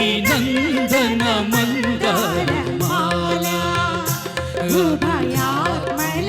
నందన మంగళ మాల ఉభయాత్మల